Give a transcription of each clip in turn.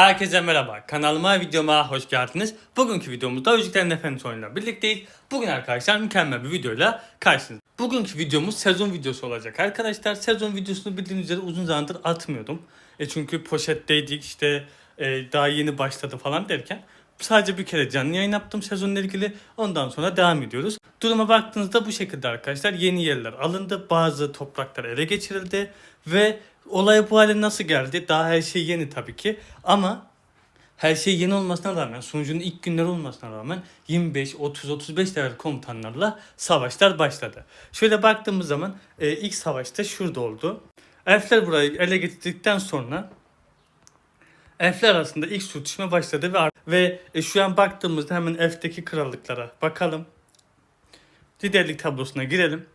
Herkese merhaba. Kanalıma, videoma hoş geldiniz. Bugünkü videomuzda Yüzüklerin Efendisi oyunuyla birlikteyiz. Bugün arkadaşlar mükemmel bir videoyla karşınızda. Bugünkü videomuz sezon videosu olacak arkadaşlar. Sezon videosunu bildiğiniz üzere uzun zamandır atmıyordum. E çünkü poşetteydik işte e, daha yeni başladı falan derken sadece bir kere canlı yayın yaptım sezonla ilgili. Ondan sonra devam ediyoruz. Duruma baktığınızda bu şekilde arkadaşlar yeni yerler alındı. Bazı topraklar ele geçirildi ve olay bu hale nasıl geldi? Daha her şey yeni tabii ki ama her şey yeni olmasına rağmen, sunucunun ilk günleri olmasına rağmen 25, 30, 35 level komutanlarla savaşlar başladı. Şöyle baktığımız zaman e, ilk savaşta şurada oldu. Elfler burayı ele getirdikten sonra Elfler arasında ilk sürtüşme başladı ve ve e, şu an baktığımızda hemen Elf'teki krallıklara bakalım. Liderlik tablosuna girelim.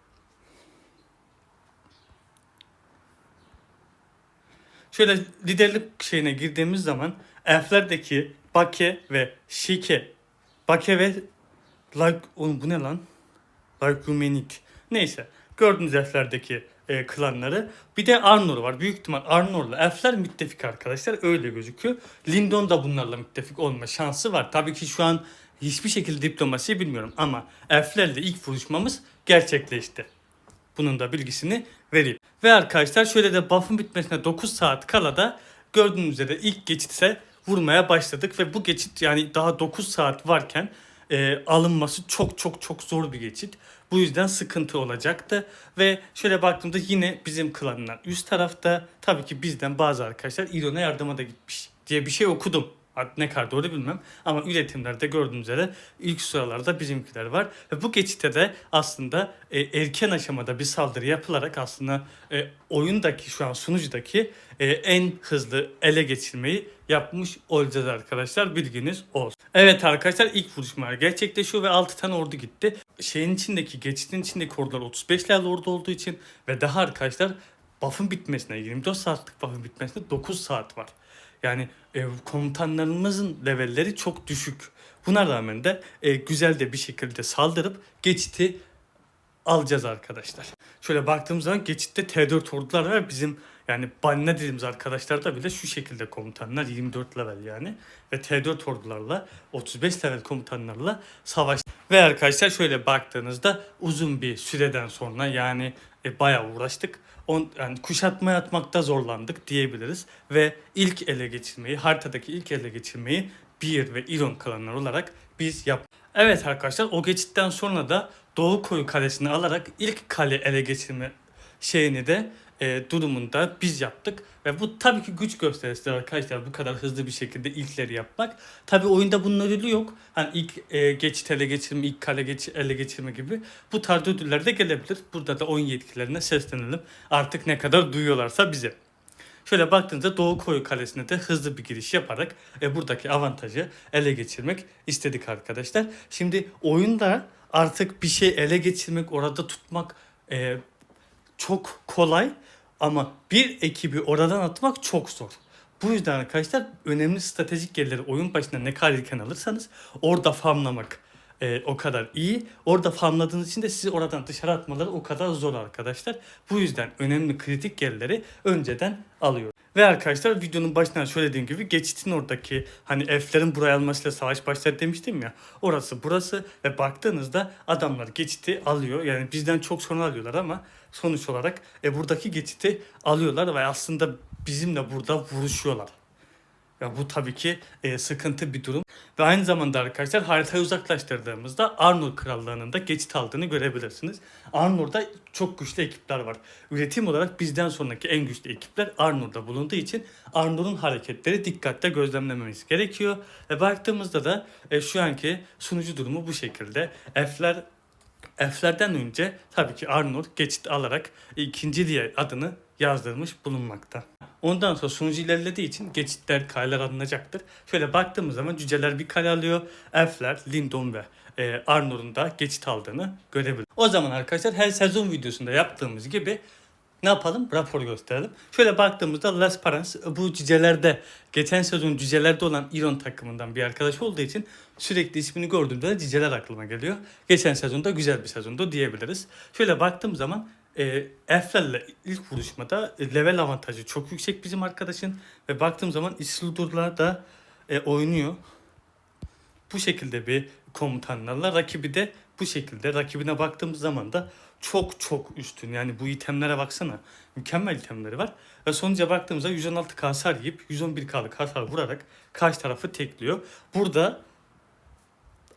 Şöyle liderlik şeyine girdiğimiz zaman elflerdeki Bake ve Şike Bake ve like oğlum bu ne lan? Lykumenik. Neyse. Gördüğünüz elflerdeki e, klanları. Bir de Arnor var. Büyük ihtimal Arnor'la elfler müttefik arkadaşlar. Öyle gözüküyor. Lindon da bunlarla müttefik olma şansı var. Tabii ki şu an hiçbir şekilde diplomasiyi bilmiyorum ama elflerle ilk buluşmamız gerçekleşti. Bunun da bilgisini vereyim. Ve arkadaşlar şöyle de buff'ın bitmesine 9 saat kala da gördüğünüz üzere ilk geçitse vurmaya başladık ve bu geçit yani daha 9 saat varken e, alınması çok çok çok zor bir geçit. Bu yüzden sıkıntı olacaktı ve şöyle baktığımda yine bizim klanlar üst tarafta tabii ki bizden bazı arkadaşlar İran'a yardıma da gitmiş diye bir şey okudum. Ne kadar doğru bilmem ama üretimlerde gördüğünüz üzere ilk sıralarda bizimkiler var. Ve bu geçitte de aslında e, erken aşamada bir saldırı yapılarak aslında e, oyundaki şu an sunucudaki e, en hızlı ele geçirmeyi yapmış olacağız arkadaşlar bilginiz olsun. Evet arkadaşlar ilk vuruşmalar gerçekleşiyor ve 6 tane ordu gitti. Şeyin içindeki geçitin içindeki ordular 35 level ordu olduğu için ve daha arkadaşlar buff'ın bitmesine 24 saatlik buff'ın bitmesine 9 saat var. Yani e, komutanlarımızın levelleri çok düşük. Buna rağmen de e, güzel de bir şekilde saldırıp geçiti alacağız arkadaşlar. Şöyle baktığımız zaman geçitte T4 ordular var. Bizim yani balina dediğimiz arkadaşlarda bile şu şekilde komutanlar 24 level yani. Ve T4 ordularla 35 level komutanlarla savaş. Ve arkadaşlar şöyle baktığınızda uzun bir süreden sonra yani e, bayağı uğraştık. On, yani kuşatmaya atmakta zorlandık diyebiliriz. Ve ilk ele geçirmeyi, haritadaki ilk ele geçirmeyi Bir ve İron klanları olarak biz yap. Evet arkadaşlar o geçitten sonra da Doğu Koyu Kalesi'ni alarak ilk kale ele geçirme şeyini de e, durumunda biz yaptık. Ve bu tabii ki güç gösterisi arkadaşlar bu kadar hızlı bir şekilde ilkleri yapmak. Tabii oyunda bunun ödülü yok. Hani ilk e, geçit ele geçirme, ilk kale geç, ele geçirme gibi bu tarz ödüller de gelebilir. Burada da oyun yetkilerine seslenelim. Artık ne kadar duyuyorlarsa bize. Şöyle baktığınızda Doğu Koyu Kalesi'ne de hızlı bir giriş yaparak e, buradaki avantajı ele geçirmek istedik arkadaşlar. Şimdi oyunda artık bir şey ele geçirmek, orada tutmak e, çok kolay ama bir ekibi oradan atmak çok zor. Bu yüzden arkadaşlar önemli stratejik yerleri oyun başında ne kadar erken alırsanız orada farmlamak e, o kadar iyi. Orada farmladığınız için de sizi oradan dışarı atmaları o kadar zor arkadaşlar. Bu yüzden önemli kritik yerleri önceden alıyor. Ve arkadaşlar videonun başından söylediğim gibi geçitin oradaki hani F'lerin buraya almasıyla savaş başladı demiştim ya. Orası burası ve baktığınızda adamlar geçiti alıyor. Yani bizden çok sonra alıyorlar ama sonuç olarak e, buradaki geçiti alıyorlar ve aslında bizimle burada vuruşuyorlar. Ya bu tabii ki e, sıkıntı bir durum. Ve aynı zamanda arkadaşlar haritayı uzaklaştırdığımızda Arnor Krallığı'nın da geçit aldığını görebilirsiniz. Arnor'da çok güçlü ekipler var. Üretim olarak bizden sonraki en güçlü ekipler Arnor'da bulunduğu için Arnor'un hareketleri dikkatle gözlemlememiz gerekiyor. Ve baktığımızda da e, şu anki sunucu durumu bu şekilde. F'ler F'lerden önce tabii ki Arnold geçit alarak ikinci diye adını yazdırmış bulunmakta. Ondan sonra sunucu ilerlediği için geçitler kaleler alınacaktır. Şöyle baktığımız zaman cüceler bir kale alıyor. Elfler, Lindon ve e, Arnold'un da geçit aldığını görebiliriz. O zaman arkadaşlar her sezon videosunda yaptığımız gibi ne yapalım? Rapor gösterelim. Şöyle baktığımızda Las Parans bu cücelerde geçen sezon cücelerde olan İron takımından bir arkadaş olduğu için sürekli ismini gördüğümde de cüceler aklıma geliyor. Geçen sezonda güzel bir sezondu diyebiliriz. Şöyle baktığım zaman e, Elflerle ilk vuruşmada e, level avantajı çok yüksek bizim arkadaşın ve baktığım zaman Isildur'la da e, oynuyor. Bu şekilde bir komutanlarla rakibi de bu şekilde rakibine baktığımız zaman da çok çok üstün. Yani bu itemlere baksana. Mükemmel itemleri var. Ve sonuca baktığımızda 116 hasar yiyip 111k'lık hasar vurarak karşı tarafı tekliyor. Burada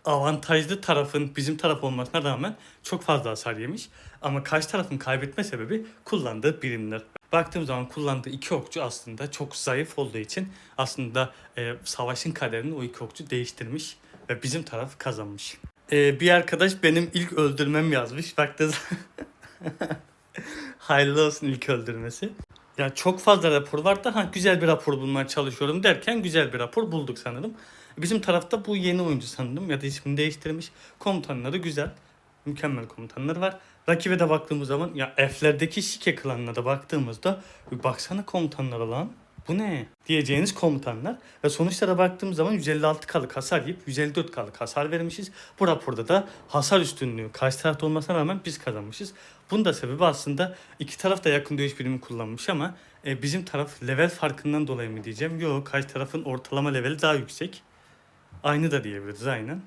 avantajlı tarafın bizim taraf olmasına rağmen çok fazla hasar yemiş. Ama karşı tarafın kaybetme sebebi kullandığı birimler. Baktığım zaman kullandığı iki okçu aslında çok zayıf olduğu için aslında e, savaşın kaderini o iki okçu değiştirmiş ve bizim taraf kazanmış. E, bir arkadaş benim ilk öldürmem yazmış. Baktığınız Hayırlı olsun ilk öldürmesi. Ya çok fazla rapor var da ha, güzel bir rapor bulmaya çalışıyorum derken güzel bir rapor bulduk sanırım. Bizim tarafta bu yeni oyuncu sanırım ya da ismini değiştirmiş. Komutanları güzel. Mükemmel komutanları var. Rakibe de baktığımız zaman ya F'lerdeki Şike klanına da baktığımızda baksana komutanlara lan. Bu ne? Diyeceğiniz komutanlar. Ve sonuçlara baktığımız zaman 156K'lık hasar yiyip 154K'lık hasar vermişiz. Bu raporda da hasar üstünlüğü karşı tarafta olmasına rağmen biz kazanmışız. Bunun da sebebi aslında iki taraf da yakın dövüş birimi kullanmış ama e, bizim taraf level farkından dolayı mı diyeceğim? Yok karşı tarafın ortalama leveli daha yüksek. Aynı da diyebiliriz aynen.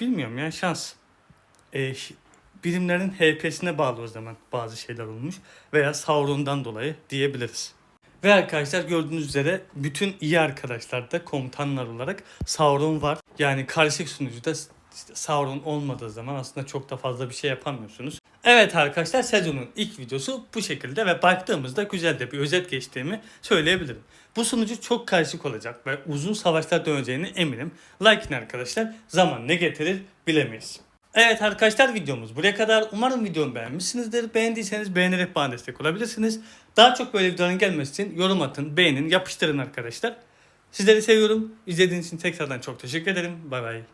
Bilmiyorum ya şans. E, birimlerin HP'sine bağlı o zaman bazı şeyler olmuş. Veya Sauron'dan dolayı diyebiliriz. Ve arkadaşlar gördüğünüz üzere bütün iyi arkadaşlarda komutanlar olarak Sauron var. Yani karışık sunucuda işte Sauron olmadığı zaman aslında çok da fazla bir şey yapamıyorsunuz. Evet arkadaşlar sezonun ilk videosu bu şekilde ve baktığımızda güzel de bir özet geçtiğimi söyleyebilirim. Bu sunucu çok karışık olacak ve uzun savaşlar döneceğine eminim. Lakin arkadaşlar zaman ne getirir bilemeyiz. Evet arkadaşlar videomuz buraya kadar. Umarım videomu beğenmişsinizdir. Beğendiyseniz beğenerek bana destek olabilirsiniz. Daha çok böyle videoların gelmesi için yorum atın, beğenin, yapıştırın arkadaşlar. Sizleri seviyorum. İzlediğiniz için tekrardan çok teşekkür ederim. Bay bay.